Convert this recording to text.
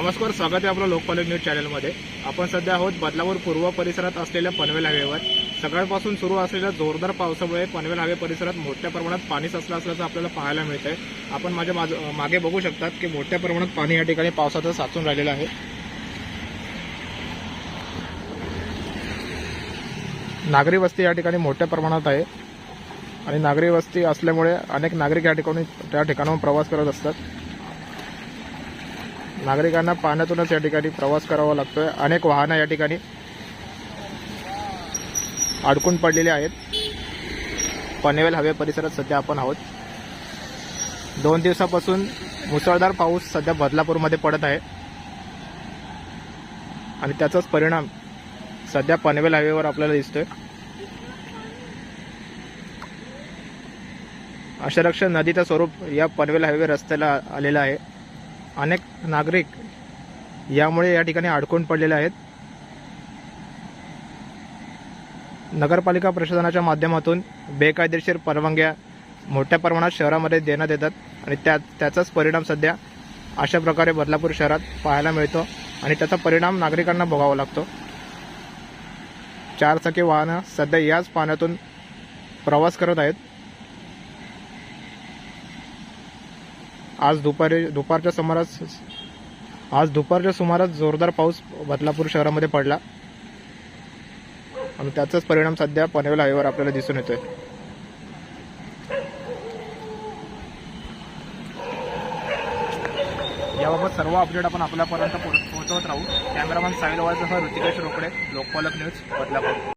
नमस्कार स्वागत आहे आपलं लोकपालक न्यूज चॅनलमध्ये. आपण सध्या आहोत बदलापूर पूर्व परिसरात असलेल्या पनवेल हायवेवर. सकाळपासून सुरू असलेल्या जोरदार पावसामुळे पनवेल हायवे परिसरात मोठ्या प्रमाणात पाणी साचलं असल्याचं आपल्याला पाहायला मिळतंय. आपण माझ्या माज- मागे बघू शकतात की मोठ्या प्रमाणात पाणी या ठिकाणी पावसाचं साचून राहिलेलं आहे. नागरी वस्ती या ठिकाणी मोठ्या प्रमाणात आहे. आणि नागरी वस्ती असल्यामुळे अनेक नागरिक या ठिकाणी त्या ठिकाणाहून प्रवास करत असतात. नागरिकांना पाण्यातूनच या ठिकाणी प्रवास करावा लागतोय. अनेक वाहनं या ठिकाणी अडकून पडलेली आहेत. पनवेल हवे परिसरात सध्या आपण आहोत. दोन दिवसापासून मुसळधार पाऊस सध्या बदलापूरमध्ये पडत आहे. आणि त्याचाच परिणाम सध्या पनवेल हायवेवर आपल्याला दिसतोय. अशरक्ष नदीचं स्वरूप या पनवेल हायवे रस्त्याला आलेलं आहे. अनेक नागरिक यामुळे या ठिकाणी अडकून पडलेले आहेत. नगरपालिका प्रशासनाच्या माध्यमातून बेकायदेशीर परवानग्या मोठ्या प्रमाणात शहरामध्ये देण्यात येतात आणि त्या त्याचाच परिणाम सध्या अशा प्रकारे बदलापूर शहरात पाहायला मिळतो आणि त्याचा परिणाम नागरिकांना भोगावा लागतो. चारचाकी वाहनं सध्या याच पाण्यातून प्रवास करत आहेत. आज दुपारी दुपारच्या सुमारास आज दुपारच्या सुमारास जोरदार पाऊस बदलापूर शहरामध्ये पडला. आणि त्याचाच परिणाम सध्या पनवेल हायवेवर आपल्याला दिसून येतोय. याबाबत सर्व अपडेट आपण आपल्यापर्यंत पोहोचवत राहू. कॅमेरामॅन साहिल वाजसह ऋतिकेश रोकडे लोकपालक न्यूज बदलापूर.